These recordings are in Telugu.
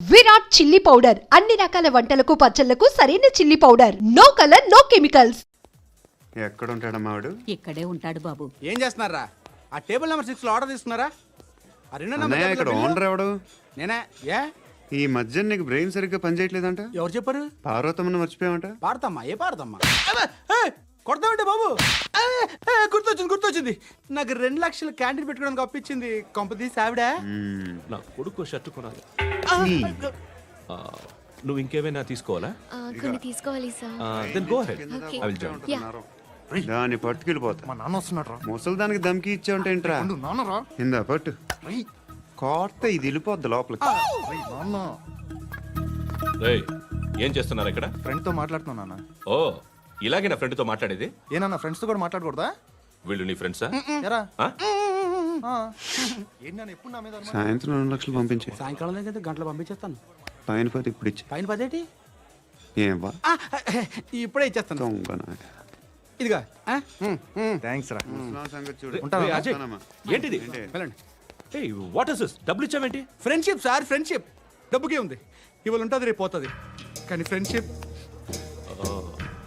Virat chilli powder. అన్ని రకాల వంటలకు పచ్చళ్ళకు సరైన chilli powder. No colour no chemicals. ఎక్కడ ఉంటాడమ్మా వాడు? ఇక్కడే ఉంటాడు బాబు. ఏం చేస్తున్నారా? ఆ టేబుల్ నెంబర్ సిక్స్లో ఆర్డర్ తీసుకున్నారా? ఆ రెండో నెంబర్ అన్నయ్య ఇక్కడ టేబుల్ ఓనర్ ఎవడు? నేనే. ఏ? ఈ మధ్య నీకు బ్రెయిన్ సరిగ్గా పనిచేయట్లేదంట? ఎవరు చెప్పారు? పార్వతమ్మను మర్చిపోయామంట పాడతామ్మా ఏ పాడతామ్మా? అబ్బా, ఏయ్, కొడతామంటే బాబు. గుర్తొచ్చింది గుర్తొచ్చింది. నాకు రెండు లక్షలు క్యాంటీన్ పెట్టుకోవడానికి అప్పించింది కొంపదీసి ఆవిడ. నా కొడుకు షర్ట్ కొనాలి. ఆ, నువ్వు ఇంకేమైనా తీసుకోవాలా? ఆ, కొన్ని తీసుకోవాలి sir. Then go ahead okay I will join ya దాన్ని పట్టుకెళ్ళిపోతా. మా నాన్న వస్తున్నాడు రా ముసలి దానికి దమ్కి ఇచ్చావంటే ఏంట్రా? ఉండు, నాన్న రా ఇందా పట్టు. రేయ్, కోర్త ఇది వెళ్ళిపోద్ది లోపలికి. రేయ్, నాన్న. రేయ్ ఏం చేస్తున్నారు ఇక్కడ? ఫ్రెండ్తో మాట్లాడుతున్నా నాన్న. ఓ ఇలాగే నా ఫ్రెండ్తో మాట్లాడేది? ఏనన్నా ఫ్రెండ్స్తో కూడా మాట్లాడకూడదా? వీళ్ళు నీ ఫ్రెండ్సా ఎరా. ఆ? ఆ. ఏంటి నాన్న ఎప్పుడు నా మీద అనుమానం? సాయంత్రం రెండు లక్షలు పంపించే. సాయంకాలం దగ్గర గంటలు పంపించేస్తాను. పైన పది ఇప్పుడు ఇచ్చే. పైన పదేటి ఏం వా ఆ, ఇప్పుడే ఇచ్చేస్తాను. ఇదిగా థ్యాంక్స్ రా. ఉంటాను. అజయ్. ఏంటిది? ఏంటి? వెళ్ళండి. ఏయ్ వాట్ ఇస్ దిస్ డబ్బులు ఇచ్చావేంటి? ఫ్రెండ్షిప్ సార్ ఫ్రెండ్షిప్ డబ్బుకే ఉంది. ఇవాళ ఉంటుంది రేపు పోతుంది. కానీ ఫ్రెండ్షిప్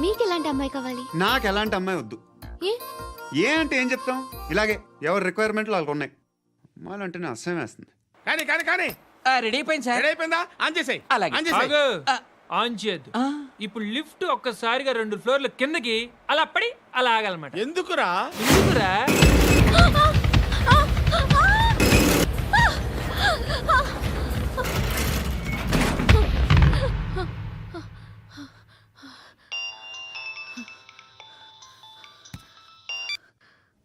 మీకు ఎలాంటి అమ్మాయి కావాలి? నాకు ఎలాంటి అమ్మాయి వద్దు. ఏ? ఏ అంటే ఏం చెప్తాం? ఇలాగే ఎవరి రిక్వైర్మెంట్లు వాళ్ళకు ఉన్నాయి. అమ్మాయిలు అంటేనే అసహ్యం వేస్తుంది. కానీ కానీ కానీ. రెడీ అయిపోయింది సార్. రెడీ అయిపోయిందా? ఆన్ చేసేయ్. అలాగే. ఆన్ చేసేయ్. ఆగు. ఆన్ చేయద్దు ఇప్పుడు లిఫ్ట్ ఒక్కసారిగా రెండు ఫ్లోర్ల కిందకి అలా పడి అలా ఆగాలన్నమాట. ఎందుకురా? ఎందుకురా?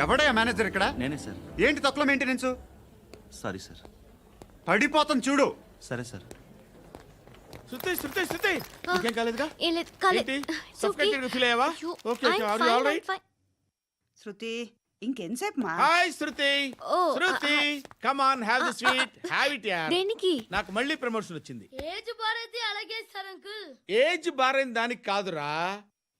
ఎవడయ్యా మేనేజర్ ఇక్కడ? నేనే సార్. ఏంటి తక్కువ మెయింటెనెన్స్ సారీ సార్. పడిపోతాం చూడు. సరే సార్. శృతి శృతి శృతి! ఇంకేం కాలేదుగా? ఏం లేదు ఏంటి? అయ్యావా? fine, I'm fine. శృతి ఇంకెంతసేపు మా? Hi Shruti. Oh, Shruti come on have the sweet have it యార్ దేనికి? నాకు మళ్ళీ ప్రమోషన్ వచ్చింది. ఏజ్ బారైతే అలాగే సార్ అంకుల్ ఏజ్ బారైన దానికి కాదురా.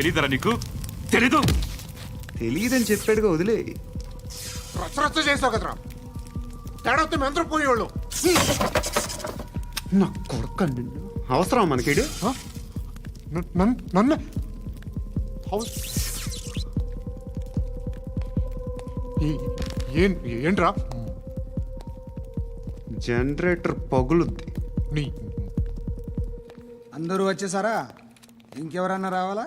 తెలీదరా నీకు? తెలీదు. తెలియదని చెప్పాడుగా వదిలే. రచ్చ రచ్చ చేసావు కదరా. తేడా వస్తే మెంతరం పోయేవాళ్ళు నా కొడుకు నిన్ను. అవసరం మనకిడు నన్ను ఏంట్రా? జనరేటర్ పగులుద్ది. నీ అందరూ వచ్చేసారా? ఇంకెవరన్నా రావాలా?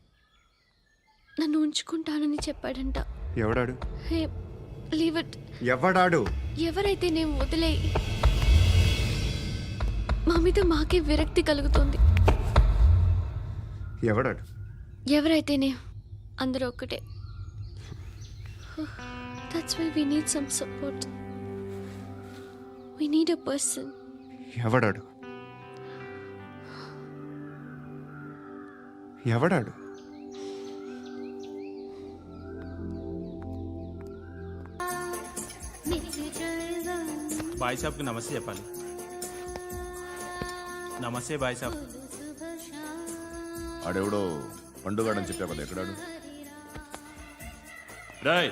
నన్ను ఉంచుకుంటానని చెప్పాడంట. ఎవడాడు? Hey leave it. ఎవడాడు? ఎవరైతే నేను వదిలే మా మీద మాకే విరక్తి కలుగుతుంది. ఎవడాడు? ఎవరైతేనే అందరూ ఒక్కటే. That's why we need some support we need a person ఎవడాడు? ఎవడాడు? బాయ్ సాబ్కి నమస్తే చెప్పాలి నమస్తే బాయ్ సాబ్ ఆడెవడో పండుగాడని చెప్పావు కదా ఎక్కడాడు రాయ్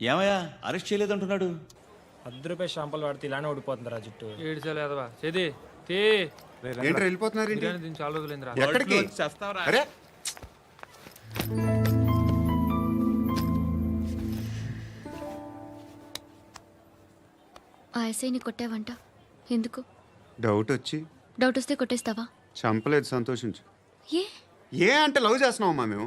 ఏమయ్యా? అరెస్ట్ చేయలేదంటున్నాడు. పది రూపాయలు షాంపూలు వాడితే ఇలానే ఓడిపోతుంది రా జుట్టు. ఏడ్చాలి అదవా? చేది తీ. ఏంటి వెళ్ళిపోతున్నారు ఏంటి? బిర్యానీ దీని చాలా రోజులైందిరా. ఎక్కడికి? చేస్తావరా? అరే! ఆ ఎస్ఐని కొట్టావంట. ఎందుకు? డౌట్ వచ్చి. డౌట్ వస్తే కొట్టేస్తావా? చంపలేదు సంతోషించు. ఏ? ఏ అంటే లవ్ చేస్తున్నామమ్మా మేము?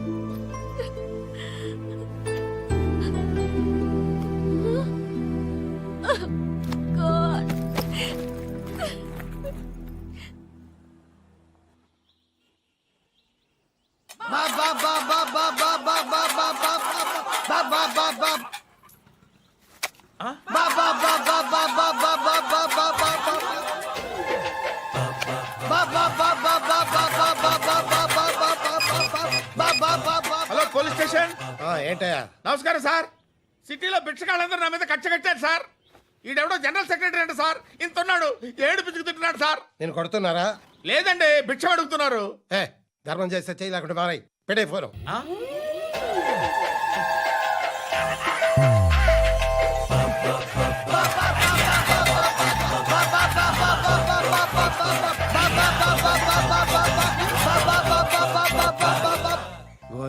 Hello police station. ఏంటయ్యా? నమస్కారం సార్. సిటీలో భిక్షకాళ్ళందరూ నా మీద కచ్చ కట్టారు సార్. ఈడెవడో జనరల్ సెక్రటరీ అంట సార్. ఇంత ఉన్నాడు ఏడు పిచ్చుకు తింటున్నాడు సార్. నేను కొడుతున్నారా? లేదండి భిక్ష అడుగుతున్నారు. ఏ ధర్మం చేస్తే చేయి లేకుండా మారాయి. పెట్టే ఫోను.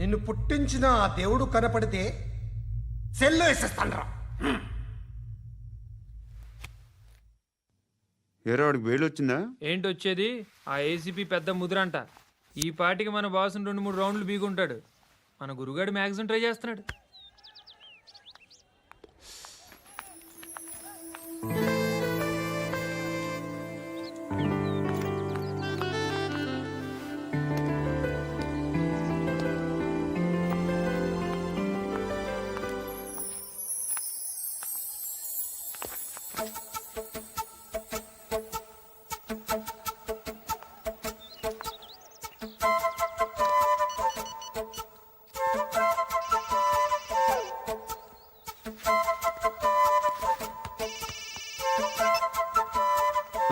నిన్ను పుట్టించిన ఆ దేవుడు కనపడితే సెల్లో వేసేస్తాను ఏరో వాడికి వేలు వచ్చిందా? ఏంటి వచ్చేది ఆ ఏసీపీ పెద్ద ముద్రంట. ఈ పాటికి మన బాసుని రెండు మూడు రౌండ్లు బీగుంటాడు. మన గురుగాడు మ్యాక్సిమం ట్రై చేస్తున్నాడు.